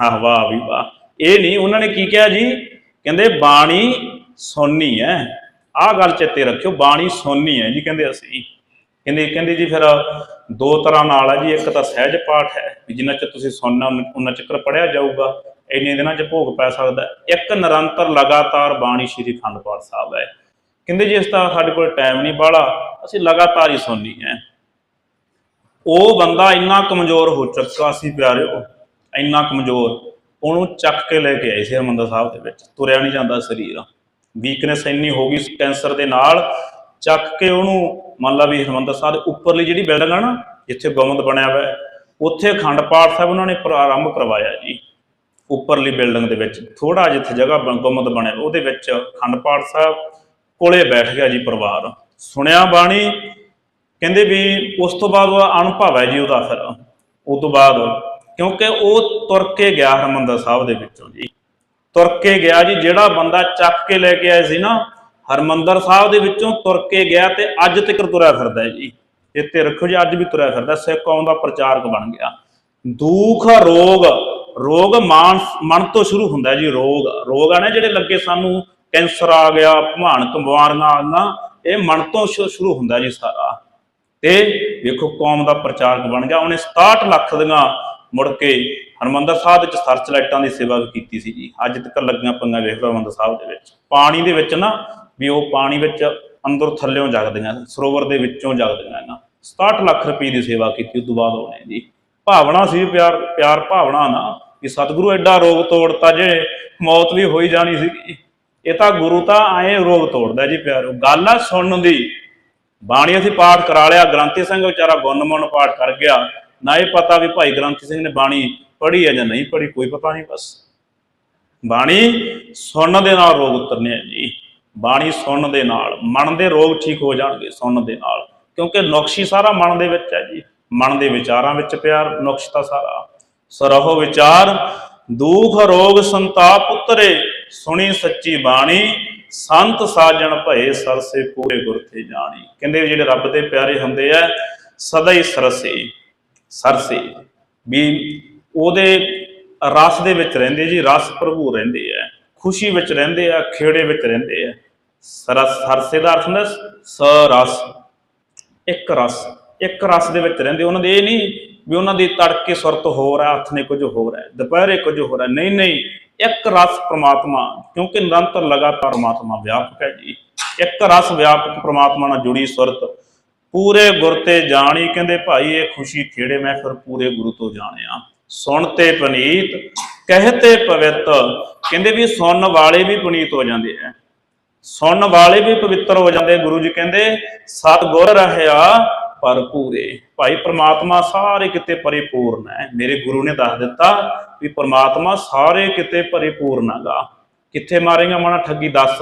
ਹਾਂ ਵਾਹ ਵੀ ਵਾਹ। ਇਹ ਨਹੀਂ, ਉਹਨਾਂ ਨੇ ਕੀ ਕਿਹਾ ਜੀ? ਕਹਿੰਦੇ ਬਾਣੀ ਸੁਣਨੀ ਹੈ। ਆਹ ਗੱਲ ਚੇਤੇ ਰੱਖਿਓ, ਬਾਣੀ ਸੋਨੀ ਹੈ ਜੀ ਕਹਿੰਦੇ ਅਸੀਂ। ਕਹਿੰਦੇ ਕਹਿੰਦੇ ਜੀ ਫਿਰ ਦੋ ਤਰ੍ਹਾਂ ਨਾਲ ਹੈ ਜੀ, ਇੱਕ ਤਾਂ ਸਹਿਜ ਪਾਠ ਹੈ ਵੀ ਜਿੰਨਾ ਚਿਰ ਤੁਸੀਂ ਸੁਣਨਾ ਉਹਨਾਂ ਚਿਰ ਪੜਿਆ ਜਾਊਗਾ, ਇੰਨੇ ਦਿਨਾਂ 'ਚ ਭੋਗ ਪੈ ਸਕਦਾ ਇੱਕ ਨਿਰੰਤਰ ਲਗਾਤਾਰ ਬਾਣੀ ਸ਼੍ਰੀ ਅਖੰਡ ਪਾਠ ਸਾਹਿਬ ਹੈ। ਕਹਿੰਦੇ ਜੀ ਇਸ ਤਾਂ ਸਾਡੇ ਕੋਲ ਟਾਈਮ ਨਹੀਂ ਬਾਲਾ ਅਸੀਂ ਲਗਾਤਾਰ ਹੀ ਸੁਣਨੀ ਹੈ। ਉਹ ਬੰਦਾ ਇੰਨਾ ਕਮਜ਼ੋਰ ਹੋ ਚੁੱਕਾ ਸੀ ਪਿਆਰਿਓ, ਇੰਨਾ ਕਮਜ਼ੋਰ, ਉਹਨੂੰ ਚੱਕ ਕੇ ਲੈ ਕੇ ਆਏ ਸੀ ਹਰਮੰਦਰ ਸਾਹਿਬ ਦੇ ਵਿੱਚ, ਤੁਰਿਆ ਨਹੀਂ ਜਾਂਦਾ ਸਰੀਰ। ਵੀਕਨੈਸ ਇੰਨੀ ਹੋ ਗਈ ਸੀ ਕੈਂਸਰ ਦੇ ਨਾਲ ਚੱਕ ਕੇ ਉਹਨੂੰ ਮੰਨ ਲਾ ਵੀ ਹਰਮੰਦਰ ਸਾਹਿਬ ਦੇ ਉੱਪਰਲੀ ਜਿਹੜੀ ਬਿਲਡਿੰਗ ਆ ਨਾ ਜਿੱਥੇ ਗੋਮਦ ਬਣਿਆ ਹੋਇਆ ਹੈ, ਉੱਥੇ ਅਖੰਡ ਪਾਠ ਸਾਹਿਬ ਉਹਨਾਂ ਨੇ ਪ੍ਰਾਰੰਭ ਕਰਵਾਇਆ ਜੀ ਉੱਪਰਲੀ ਬਿਲਡਿੰਗ ਦੇ ਵਿੱਚ। ਥੋੜਾ ਜਿੱਥੇ ਜਗ੍ਹਾ ਬਣ- ਗੁੰਮਦ ਬਣਿਆ ਉਹਦੇ ਵਿੱਚ ਅਖੰਡ ਪਾਠ ਸਾਹਿਬ ਕੋਲੇ ਬੈਠ ਗਿਆ ਜੀ ਪਰਿਵਾਰ। ਸੁਣਿਆ ਬਾਣੀ ਕਹਿੰਦੇ ਵੀ ਉਸ ਤੋਂ ਬਾਅਦ ਉਹਦਾ ਅਨੁਭਵ ਹੈ ਜੀ ਉਹਦਾ ਫਿਰ। ਉਸ ਤੋਂ ਬਾਅਦ ਕਿਉਂਕਿ ਉਹ ਤੁਰ ਕੇ ਗਿਆ ਹਰਮੰਦਰ ਸਾਹਿਬ ਦੇ ਵਿੱਚੋਂ ਜੀ। ਤੁਰ ਕੇ ਗਿਆ ਜੀ, ਜਿਹੜਾ ਬੰਦਾ ਚੱਕ ਕੇ ਲੈ ਕੇ ਆਏ ਸੀ ਨਾ, ਹਰਮੰਦਰ ਸਾਹਿਬ ਦੇ ਵਿੱਚੋਂ ਤੁਰ ਕੇ ਗਿਆ ਤੇ ਅੱਜ ਤੱਕ ਤੁਰਿਆ ਫਿਰਦਾ ਹੈ ਜੀ। ਇੱਥੇ ਰੱਖੋ ਜੀ, ਅੱਜ ਵੀ ਤੁਰਿਆ ਫਿਰਦਾ, ਸਿੱਖ ਕੌਮ ਦਾ ਪ੍ਰਚਾਰਕ ਬਣ ਗਿਆ। ਦੁੱਖ, ਰੋਗ ਰੋਗ ਮਾਨ ਮਨ ਤੋਂ ਸ਼ੁਰੂ ਹੁੰਦਾ ਜੀ, ਰੋਗ। ਰੋਗ ਆ ਨਾ ਜਿਹੜੇ ਲੱਗੇ ਸਾਨੂੰ, ਕੈਂਸਰ ਆ ਗਿਆ ਭਵਾਨਕ ਬਿਮਾਰੀਆਂ ਆ ਗਈਆਂ, ਇਹ ਮਨ ਤੋਂ ਸ਼ੁ- ਸ਼ੁਰੂ ਹੁੰਦਾ ਜੀ ਸਾਰਾ। ਤੇ ਵੇਖੋ ਕੌਮ ਦਾ ਪ੍ਰਚਾਰਕ ਬਣ ਗਿਆ। ਉਹਨੇ 67 ਲੱਖ ਦੀਆਂ ਮੁੜ ਕੇ ਹਰਮੰਦਰ ਸਾਹਿਬ ਵਿੱਚ ਸਰਚ ਲਾਈਟਾਂ ਦੀ ਸੇਵਾ ਵੀ ਕੀਤੀ ਸੀ ਜੀ। ਅੱਜ ਤੱਕ ਲੱਗੀਆਂ ਪਈਆਂ ਵੇਖ ਲਓ ਹਰਮੰਦਰ ਸਾਹਿਬ ਦੇ ਵਿੱਚ। ਪਾਣੀ ਦੇ ਵਿੱਚ ਨਾ ਵੀ ਉਹ ਪਾਣੀ ਵਿੱਚ ਅੰਦਰ ਥੱਲਿਓਂ ਜਗਦੀਆਂ, ਸਰੋਵਰ ਦੇ ਵਿੱਚੋਂ ਜਗਦੀਆਂ ਨਾ 67 ਲੱਖ ਰੁਪਏ ਦੀ ਸੇਵਾ ਕੀਤੀ ਉਸ ਤੋਂ ਬਾਅਦ ਉਹਨੇ ਜੀ। ਭਾਵਨਾ ਸੀ ਪਿਆਰ ਪਿਆਰ ਭਾਵਨਾ ਨਾ ਕਿ ਸਤਿਗੁਰੂ ਐਡਾ ਰੋਗ ਤੋੜਤਾ ਜੇ, ਮੌਤ ਵੀ ਹੋਈ ਜਾਣੀ ਸੀ ਇਹ ਤਾਂ ਗੁਰੂ ਤਾਂ ਐਂ ਰੋਗ ਤੋੜਦਾ ਜੀ ਪਿਆਰੋ। ਗੱਲ ਆ ਸੁਣਨ ਦੀ। ਬਾਣੀ ਅਸੀਂ ਪਾਠ ਕਰਾ ਲਿਆ, ਗ੍ਰੰਥੀ ਸਿੰਘ ਵਿਚਾਰਾ ਗੁੰਨਮਨ ਪਾਠ ਕਰ ਗਿਆ। ਨਾ ਇਹ ਪਤਾ ਵੀ ਭਾਈ ਗ੍ਰੰਥੀ ਸਿੰਘ ਨੇ ਬਾਣੀ ਪੜ੍ਹੀ ਹੈ ਜਾਂ ਨਹੀਂ ਪੜ੍ਹੀ, ਕੋਈ ਪਤਾ ਨਹੀਂ ਬਸ। ਬਾਣੀ ਸੁਣਨ ਦੇ ਨਾਲ ਰੋਗ ਉਤਰਨੇ ਆ ਜੀ। ਬਾਣੀ ਸੁਣਨ ਦੇ ਨਾਲ, ਮਨ ਦੇ ਰੋਗ ਠੀਕ ਹੋ ਜਾਣਗੇ ਸੁਣਨ ਦੇ ਨਾਲ। ਕਿਉਂਕਿ ਨੁਕਸ਼ੀ ਸਾਰਾ ਮਨ ਦੇ ਵਿੱਚ ਹੈ ਜੀ। ਮਨ ਦੇ ਵਿਚਾਰਾਂ ਵਿੱਚ ਪਿਆਰ, ਨੁਕਸ਼ ਤਾਂ ਸਾਰਾ। ਸਰਹੋ ਵਿਚਾਰ, ਦੁਖ, ਰੋਗ, ਸੰਤਾਪ ਉਤਰੇ। ਸੁਣੀ ਸੱਚੀ ਬਾਣੀ, ਸੰਤ ਸਾਜਣ ਭਏ ਸਰਸੇ ਪੂਰੇ ਗੁਰ ਤੇ ਜਾਣੀ। ਕਹਿੰਦੇ ਵੀ ਜਿਹੜੇ ਰੱਬ ਦੇ ਪਿਆਰੇ ਹੁੰਦੇ ਆ, ਸਦਾ ਹੀ ਸਰਸੇ। ਸਰਸੇ ਵੀ ਉਹਦੇ ਰਸ ਦੇ ਵਿੱਚ ਰਹਿੰਦੇ ਜੀ, ਰਸ ਪ੍ਰਭੂ ਰਹਿੰਦੇ ਆ। ਖੁਸ਼ੀ ਵਿੱਚ ਰਹਿੰਦੇ ਆ, ਖੇੜੇ ਵਿੱਚ ਰਹਿੰਦੇ ਆ। ਸਰਸ ਸਰਸੇ ਦਾ ਅਰਥ ਹੁੰਦਾ ਸਰਸ। ਇੱਕ ਰਸ ਇੱਕ ਰਸ ਦੇ ਵਿੱਚ ਰਹਿੰਦੇ। ਉਹਨਾਂ ਦੇ ਇਹ ਨਹੀਂ ਵੀ ਉਹਨਾਂ ਦੀ ਤੜਕੇ ਸੁਰਤ ਹੋਰ ਹੈ ਹੱਥ ਨੇ ਕੁਝ ਹੋਰ ਹੈ ਦੁਪਹਿਰੇ ਕੁਝ ਹੋਰ ਹੈ ਨਹੀਂ ਨਹੀਂ, ਇੱਕ ਰਸ ਪ੍ਰਮਾਤਮਾ, ਕਿਉਂਕਿ ਨਿਰੰਤਰ ਲਗਾਤਾਰ ਪ੍ਰਮਾਤਮਾ ਵਿਆਪਕ ਹੈ ਜੀ। ਇੱਕ ਰਸ ਵਿਆਪਕ ਪ੍ਰਮਾਤਮਾ ਨਾਲ ਜੁੜੀ ਸੁਰਤ ਪੂਰੇ ਗੁਰ ਤੇ ਜਾਣੀ, ਕਹਿੰਦੇ ਭਾਈ ਇਹ ਖੁਸ਼ੀ ਖੇੜੇ, ਮੈਂ ਫਿਰ ਪੂਰੇ ਗੁਰੂ ਤੋਂ ਜਾਣਿਆ। ਸੁਣ ਤੇ ਪਨੀਤ ਕਹਤੇ ਪਵਿੱਤ। ਕਹਿੰਦੇ ਵੀ ਸੁਣਨ ਵਾਲੇ ਵੀ ਪੁਨੀਤ ਹੋ ਜਾਂਦੇ ਆ। ਸੁਣਨ ਵਾਲੇ ਵੀ ਪਵਿੱਤਰ ਹੋ ਜਾਂਦੇ ਗੁਰੂ ਜੀ ਕਹਿੰਦੇ ਸਤ ਗੁਰ ਪਰ ਪੂਰੇ। ਭਾਈ ਪ੍ਰਮਾਤਮਾ ਸਾਰੇ ਕਿਤੇ ਪਰਿਪੂਰਨ ਹੈ। ਮੇਰੇ ਗੁਰੂ ਨੇ ਦੱਸ ਦਿੱਤਾ ਵੀ ਪ੍ਰਮਾਤਮਾ ਸਾਰੇ ਕਿਤੇ ਪਰਿਪੂਰਨ ਹੈਗਾ। ਕਿੱਥੇ ਮਾਰੇਗਾ ਮਨਾ ਠੱਗੀ ਦੱਸ।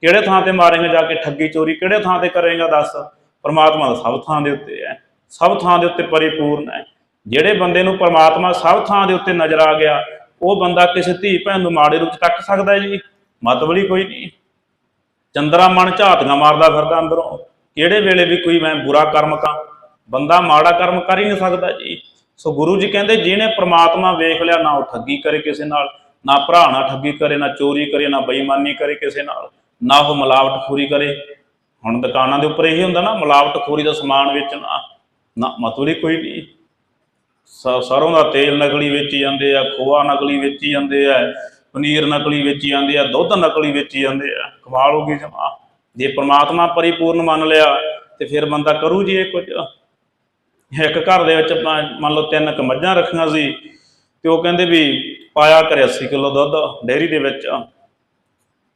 ਕਿਹੜੇ ਥਾਂ ਤੇ ਮਾਰੇਗਾ ਜਾ ਕੇ ਠੱਗੀ ਚੋਰੀ? ਕਿਹੜੇ ਥਾਂ ਤੇ ਕਰੇਗਾ ਦੱਸ। ਪਰਮਾਤਮਾ ਦਾ ਸਭ ਥਾਂ ਦੇ ਉੱਤੇ ਹੈ, ਸਭ ਥਾਂ ਦੇ ਉੱਤੇ ਪਰਿਪੂਰਨ ਹੈ। ਜਿਹੜੇ ਬੰਦੇ ਨੂੰ ਪ੍ਰਮਾਤਮਾ ਸਭ ਥਾਂ ਦੇ ਉੱਤੇ ਨਜ਼ਰ ਆ ਗਿਆ, ਉਹ ਬੰਦਾ ਕਿਸੇ ਧੀ ਭੈਣ ਨੂੰ ਮਾੜੇ ਰੂਪ ਚ ਤੱਕ ਸਕਦਾ ਹੈ ਜੀ? ਮਤਬਲੀ ਕੋਈ ਨਹੀਂ। ਚੰਦਰਾ ਮਨ ਝਾਤੀਆਂ ਮਾਰਦਾ ਫਿਰਦਾ ਅੰਦਰੋਂ। ਕਿਹੜੇ ਵੇਲੇ ਵੀ ਕੋਈ ਮੈਂ ਬੁਰਾ ਕਰਮ ਕਾਂ ਬੰਦਾ ਮਾੜਾ ਕਰਮ ਕਰ ਹੀ ਨਹੀਂ ਸਕਦਾ ਜੀ। ਸੋ ਗੁਰੂ ਜੀ ਕਹਿੰਦੇ, ਜਿਹਨੇ ਪ੍ਰਮਾਤਮਾ ਵੇਖ ਲਿਆ, ਨਾ ਉਹ ਠੱਗੀ ਕਰੇ ਕਿਸੇ ਨਾਲ, ਨਾ ਭਰਾ ਨਾਲ ਠੱਗੀ ਕਰੇ, ਨਾ ਚੋਰੀ ਕਰੇ, ਨਾ ਬੇਈਮਾਨੀ ਕਰੇ ਕਿਸੇ ਨਾਲ, ਨਾ ਉਹ ਮਿਲਾਵਟਖੋਰੀ ਕਰੇ। ਹੁਣ ਦੁਕਾਨਾਂ ਦੇ ਉੱਪਰ ਇਹ ਹੁੰਦਾ ਨਾ ਮਿਲਾਵਟਖੋਰੀ ਦਾ ਸਮਾਨ ਵੇਚਣਾ। ਨਾ, ਮਤਲਬ ਕੋਈ ਨਹੀਂ। ਸ- ਸਰੋਂ ਦਾ ਤੇਲ ਨਕਲੀ ਵੇਚੀ ਜਾਂਦੇ ਆ, ਖੋਆ ਨਕਲੀ ਵੇਚੀ ਜਾਂਦੇ ਆ, ਪਨੀਰ ਨਕਲੀ ਵੇਚੀ ਜਾਂਦੇ ਆ, ਦੁੱਧ ਨਕਲੀ ਵੇਚੀ ਜਾਂਦੇ ਆ। ਕਮਾਲ ਹੋ ਗਈ ਜਮਾ। ਜੇ ਪ੍ਰਮਾਤਮਾ ਪਰਿਪੂਰਨ ਮੰਨ ਲਿਆ, ਤੇ ਫਿਰ ਬੰਦਾ ਕਰੂ ਜੀ ਇਹ ਕੁਝ। ਇੱਕ ਘਰ ਦੇ ਵਿੱਚ ਆਪਾਂ ਮੰਨ ਲਓ ਤਿੰਨ ਕੁ ਮੱਝਾਂ ਰੱਖੀਆਂ ਸੀ, ਤੇ ਉਹ ਕਹਿੰਦੇ ਵੀ ਪਾਇਆ ਕਰੇ 80 ਕਿਲੋ ਦੁੱਧ ਡੇਅਰੀ ਦੇ ਵਿੱਚ।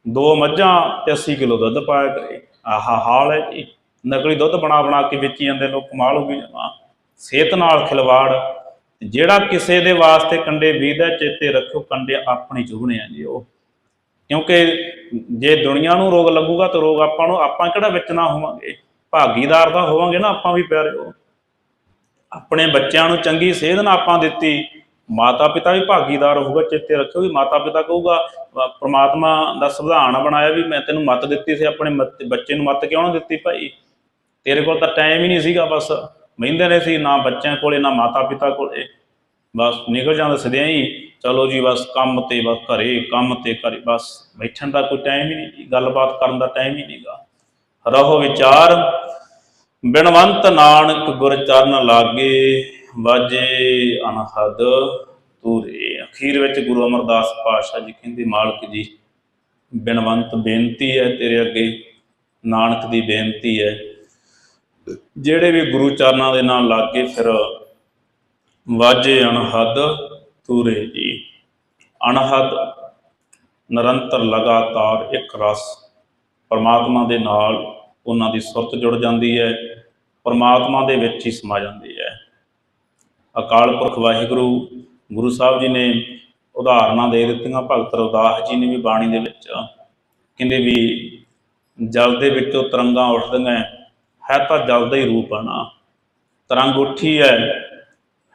ਦੋ ਮੱਝਾਂ ਤੇ 80 ਕਿਲੋ ਦੁੱਧ ਪਾਇਆ ਕਰੇ। ਆਹਾ ਹਾਲ ਹੈ ਜੀ। ਨਕਲੀ ਦੁੱਧ ਬਣਾ ਬਣਾ ਕੇ ਵੇਚੀ ਜਾਂਦੇ ਲੋਕ, ਕਮਾਲ ਹੋ ਗਈ ਜਮਾ ਸਿਹਤ ਨਾਲ ਖਿਲਵਾੜ। ਜਿਹੜਾ ਕਿਸੇ ਦੇ ਵਾਸਤੇ ਕੰਡੇ ਬੀਜਦਾ, ਚੇਤੇ ਰੱਖੋ ਕੰਡੇ ਆਪਣੇ ਚੁਗਣੇ ਆ ਜੀ ਉਹ। ਕਿਉਂਕਿ ਜੇ ਦੁਨੀਆ ਨੂੰ ਰੋਗ ਲੱਗੂਗਾ ਤਾਂ ਰੋਗ ਆਪਾਂ ਨੂੰ, ਆਪਾਂ ਕਿਹੜਾ ਵਿੱਚ ਹੋਵਾਂਗੇ? ਭਾਗੀਦਾਰ ਤਾਂ ਹੋਵਾਂਗੇ ਨਾ ਆਪਾਂ ਵੀ ਪਿਆਰੇ ਆਪਣੇ ਬੱਚਿਆਂ ਨੂੰ ਚੰਗੀ ਸੇਧ ਨਾ ਆਪਾਂ ਦਿੱਤੀ। ਮਾਤਾ ਪਿਤਾ ਵੀ ਭਾਗੀਦਾਰ ਹੋਊਗਾ ਚੇਤੇ ਰੱਖਿਓ ਵੀ ਮਾਤਾ ਪਿਤਾ ਕਹੂਗਾ ਵਾ- ਪ੍ਰਮਾਤਮਾ ਦਾ ਸੰਵਿਧਾਨ ਬਣਾਇਆ ਵੀ ਮੈਂ ਤੈਨੂੰ ਮੱਤ ਦਿੱਤੀ ਸੀ ਆਪਣੇ ਬੱਚੇ ਨੂੰ ਮੱਤ ਕਿਉਂ ਨਾ ਦਿੱਤੀ ਭਾਈ? ਤੇਰੇ ਕੋਲ ਤਾਂ ਟਾਈਮ ਹੀ ਨਹੀਂ ਸੀਗਾ ਬਸ। ਮਹਿੰਦੇ ਨੇ ਸੀ ਨਾ ਬੱਚਿਆਂ ਕੋਲੇ ਨਾ ਮਾਤਾ ਪਿਤਾ ਕੋਲੇ। ਬਸ ਨਿਕਲ ਜਾਂਦਾ ਸਦਿਆਂ ਹੀ ਚਲੋ ਜੀ ਬਸ ਕੰਮ ਤੇ ਬਸ ਘਰੇ ਕੰਮ ਤੇ ਘਰੇ ਬਸ ਬੈਠਣ ਦਾ ਕੋਈ ਟਾਈਮ ਹੀ ਨਹੀਂ ਜੀ, ਗੱਲਬਾਤ ਕਰਨ ਦਾ ਟਾਈਮ ਹੀ ਨਹੀਂਗਾ। ਰਹੋ ਵਿਚਾਰ ਬਿਨਵੰਤ ਨਾਨਕ ਗੁਰ ਚਰਨ ਲਾਗੇ। ਵਾਜੇ ਅਨਹਦ ਤੂਰੇ ਅਖੀਰ ਵਿੱਚ ਗੁਰੂ ਅਮਰਦਾਸ ਪਾਤਸ਼ਾਹ ਜੀ ਕਹਿੰਦੇ, ਮਾਲਕ ਜੀ, ਬਿਨਵੰਤ ਬੇਨਤੀ ਹੈ ਤੇਰੇ ਅੱਗੇ, ਨਾਨਕ ਦੀ ਬੇਨਤੀ ਹੈ। ਜਿਹੜੇ ਵੀ ਗੁਰੂ ਚਰਨਾਂ ਦੇ ਨਾਲ ਲੱਗ ਲਾਗੇ ਫਿਰ ਵਾਜੇ ਅਨਹਦ ਤੂਰੇ ਜੀ। ਅਨਹਦ ਨਿਰੰਤਰ ਲਗਾਤਾਰ ਇੱਕ ਰਸ ਪਰਮਾਤਮਾ ਦੇ ਨਾਲ ਉਹਨਾਂ ਦੀ ਸੁਰਤ ਜੁੜ ਜਾਂਦੀ ਹੈ, ਪਰਮਾਤਮਾ ਦੇ ਵਿੱਚ ਹੀ ਸਮਾ ਜਾਂਦੀ ਹੈ। ਅਕਾਲ ਪੁਰਖ ਵਾਹਿਗੁਰੂ, ਗੁਰੂ ਸਾਹਿਬ ਜੀ ਨੇ ਉਦਾਹਰਨਾਂ ਦੇ ਦਿੱਤੀਆਂ, ਭਗਤ ਰਵਿਦਾਸ ਜੀ ਨੇ ਵੀ ਬਾਣੀ ਦੇ ਵਿੱਚ ਕਹਿੰਦੇ ਵੀ ਜਲ ਦੇ ਵਿੱਚੋਂ ਤਰੰਗਾਂ ਉੱਠਦੀਆਂ ਹੈ ਤਾਂ ਜਲ ਦਾ ਹੀ ਰੂਪ ਹੈ ਨਾ। ਤਰੰਗ ਉੱਠੀ ਹੈ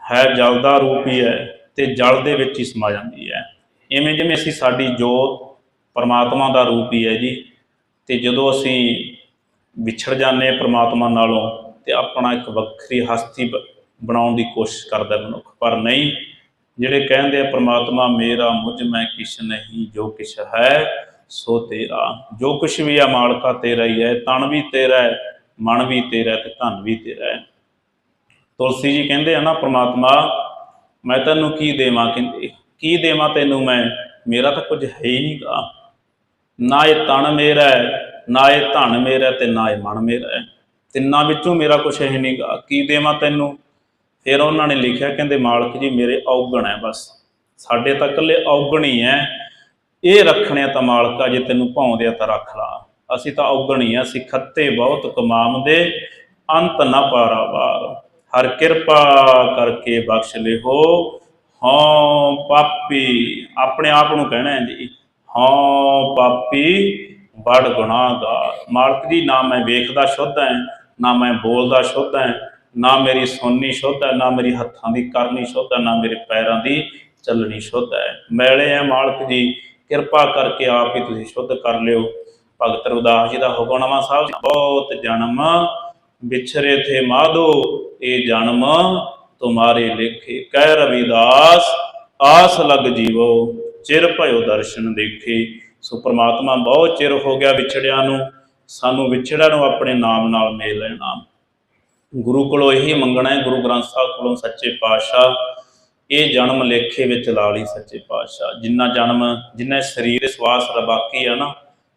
ਹੈ ਜਲ ਦਾ ਰੂਪ ਹੀ ਹੈ ਤੇ ਜਲ ਦੇ ਵਿੱਚ ਹੀ ਸਮਾ ਜਾਂਦੀ ਹੈ ਇਵੇਂ ਜਿਵੇਂ ਅਸੀਂ ਸਾਡੀ ਜੋਤ ਪਰਮਾਤਮਾ ਦਾ ਰੂਪ ਹੀ ਹੈ ਜੀ, ਤੇ ਜਦੋਂ ਅਸੀਂ ਵਿਛੜ ਜਾਂਦੇ ਹਾਂ ਪ੍ਰਮਾਤਮਾ ਨਾਲੋਂ ਤੇ ਆਪਣਾ ਇੱਕ ਵੱਖਰੀ ਹਸਤੀ ਬਣਾਉਣ ਦੀ ਕੋਸ਼ਿਸ਼ ਕਰਦਾ ਮਨੁੱਖ। ਪਰ ਨਹੀਂ, ਜਿਹੜੇ ਕਹਿੰਦੇ ਆ, ਪ੍ਰਮਾਤਮਾ ਮੇਰਾ ਮੁਝ, ਮੈਂ ਕਿਛ ਨਹੀਂ, ਜੋ ਕਿਛ ਹੈ, ਸੋ ਤੇਰਾ। ਜੋ ਕੁਛ ਵੀ ਆ ਮਾਲਕਾ, ਤੇਰਾ ਹੀ ਹੈ। ਤਨ ਵੀ ਤੇਰਾ ਹੈ, ਮਨ ਵੀ ਤੇਰਾ ਤੇ ਧਨ ਵੀ ਤੇਰਾ ਹੈ। ਤੁਲਸੀ ਜੀ ਕਹਿੰਦੇ ਆ ਨਾ, ਪ੍ਰਮਾਤਮਾ, ਮੈਂ ਤੈਨੂੰ ਕੀ ਦੇਵਾਂ? ਕਹਿੰਦੇ, ਕੀ ਦੇਵਾਂ ਤੈਨੂੰ ਮੈਂ? ਮੇਰਾ ਤਾਂ ਕੁਝ ਹੈ ਹੀ ਨਹੀਂਗਾ। ਨਾ ਇਹ ਤਣ ਮੇਰਾ ਹੈ, ਨਾ ਇਹ ਧਨ ਮੇਰਾ ਤੇ ਨਾ ਇਹ ਮਨ ਮੇਰਾ ਹੈ। ਤਿੰਨਾਂ ਵਿੱਚੋਂ ਮੇਰਾ ਕੁਝ ਹੈ ਨਹੀਂਗਾ। ਕੀ ਦੇਵਾਂ ਤੈਨੂੰ? ਫਿਰ ਉਹਨਾਂ ਨੇ ਲਿਖਿਆ, ਕਹਿੰਦੇ, ਮਾਲਕ ਜੀ, ਮੇਰੇ ਔਗਣ ਹੈ ਬਸ। ਸਾਡੇ ਤਾਂ ਇਕੱਲੇ ਔਗਣ ਹੀ ਹੈ। ਇਹ ਰੱਖਣਿਆ ਤਾਂ ਮਾਲਕਾ, ਜੇ ਤੈਨੂੰ ਭਾਉਂਦੇ ਆ ਤਾਂ ਰੱਖ ਲਾ। ਅਸੀਂ ਤਾਂ ਔਗਣ ਹੀ ਆ, ਅਸੀਂ ਖੱਤੇ ਬਹੁਤ ਕਮਾਮ ਦੇ ਅੰਤ ਨਾ ਪਾਰਾ ਪਾਰਾਵਾਰ ਹਰ ਕਿਰਪਾ ਕਰਕੇ ਬਖਸ਼ ਲਿਓ ਹਾਂ ਪਾਪੀ, ਆਪਣੇ ਆਪ ਨੂੰ ਕਹਿਣਾ ਹੈ ਜੀ। ਹਾਂ ਪਾਪੀ ਬੜ ਗੁਨਾਹਗਾਰ। ਮਾਲਕ ਜੀ, ਨਾ ਮੈਂ ਵੇਖਦਾ ਸ਼ੁੱਧ ਹੈ, ਨਾ ਮੈਂ ਬੋਲਦਾ ਸ਼ੁੱਧ ਹੈ। ਨਾ ਮੇਰੀ ਸੁਣਨੀ ਸ਼ੁੱਧ ਹੈ, ਨਾ ਮੇਰੀ ਹੱਥਾਂ ਦੀ ਕਰਨੀ ਸ਼ੁੱਧ ਹੈ, ਨਾ ਮੇਰੇ ਪੈਰਾਂ ਦੀ ਚੱਲਣੀ ਸ਼ੁੱਧ ਹੈ। ਮੈਲੇ ਹੈ ਮਾਲਕ ਜੀ, ਕਿਰਪਾ ਕਰਕੇ ਆਪ ਹੀ ਤੁਸੀਂ ਸ਼ੁੱਧ ਕਰ ਲਿਓ। ਭਗਤ ਰਵਿਦਾਸ ਜੀ ਦਾ ਹੁਕਮਨਾਮਾ ਸਾਹਿਬ ਬਹੁਤ ਜਨਮ ਵਿਛਰੇ ਥੇ ਮਾਧੋ, ਇਹ ਜਨਮ ਤੁਮਾਰੇ ਲੇਖੇ। ਕਹਿ ਰਵਿਦਾਸ, ਆਸ ਲਗ ਜੀਵੋ, ਚਿਰ ਭਇਓ ਦਰਸ਼ਨ ਦੇਖੇ। ਸੋ ਪ੍ਰਮਾਤਮਾ ਬਹੁਤ ਚਿਰ ਹੋ ਗਿਆ ਵਿਛੜਿਆਂ ਨੂੰ, ਸਾਨੂੰ ਵਿਛੜਿਆਂ ਨੂੰ ਆਪਣੇ ਨਾਮ ਨਾਲ ਮੇਲ ਲੈਣਾ। ਗੁਰੂ ਕੋਲੋਂ ਇਹੀ ਮੰਗਣਾ ਹੈ, ਗੁਰੂ ਗ੍ਰੰਥ ਸਾਹਿਬ ਕੋਲੋਂ ਸੱਚੇ ਪਾਤਸ਼ਾਹ, ਇਹ ਜਨਮ ਲੇਖੇ ਵਿੱਚ ਲਾ ਲਈ ਸੱਚੇ ਪਾਤਸ਼ਾਹ। ਜਿੰਨਾ ਜਨਮ, ਜਿੰਨਾ ਸਰੀਰ ਸਵਾਸ ਰਬਾਕੀ ਆ ਨਾ,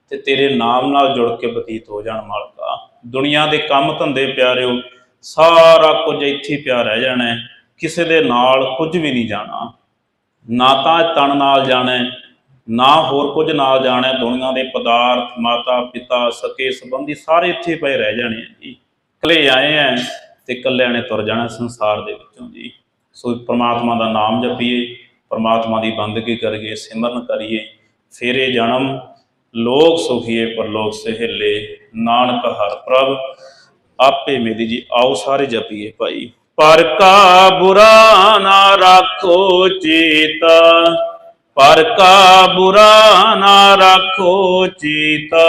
ਤੇ ਤੇਰੇ ਨਾਮ ਨਾਲ ਜੁੜ ਕੇ ਬਤੀਤ ਹੋ ਜਾਣ ਮਾਲਕਾ। ਦੁਨੀਆ ਦੇ ਕੰਮ ਧੰਦੇ ਪਿਆਰਿਓ, ਸਾਰਾ ਕੁਝ ਇੱਥੇ ਪਿਆ ਰਹਿ ਜਾਣਾ ਕਿਸੇ ਦੇ ਨਾਲ ਕੁਝ ਵੀ ਨਹੀਂ ਜਾਣਾ। ਨਾ ਤਾਂ ਤਣ ਨਾਲ ਜਾਣਾ ਨਾ ਹੋਰ ਕੁਝ ਨਾਲ ਜਾਣਾ ਹੈ। ਦੁਨੀਆ ਦੇ ਪਦਾਰਥ ਮਾਤਾ ਪਿਤਾ ਸਕੇ ਸੰਬੰਧੀ ਸਾਰੇ ਇੱਥੇ ਪਏ ਰਹਿ ਜਾਣੇ ਆ ਜੀ। ਇਕੱਲੇ ਆਏ ਆ ਤੇ ਇਕੱਲਿਆਂ ਨੇ ਤੁਰ ਜਾਣਾ ਸੰਸਾਰ ਦੇ ਵਿੱਚੋਂ ਜੀ। ਸੋ ਪ੍ਰਮਾਤਮਾ ਦਾ ਨਾਮ ਜਪੀਏ, ਪ੍ਰਮਾਤਮਾ ਦੀ ਬੰਦਗੀ ਕਰੀਏ, ਸਿਮਰਨ ਕਰੀਏ, ਫਿਰ ਜਨਮ, ਲੋਕ ਸੁਖੀਏ, ਪਰਲੋਕ ਸਹਿਲੇ, ਨਾਨਕ ਹਰ ਪ੍ਰਭ, ਆਪੇ ਮੇਰੀ ਜੀ, ਆਓ ਸਾਰੇ ਜਪੀਏ ਭਾਈ। ਪਰ ਕਾ ਬੁਰਾ ਨਾ ਰੱਖੋ ਚੀਤਾ, ਪਰ ਕਾ ਬੁਰਾ ਨਾ ਰੱਖੋ ਚੀਤਾ।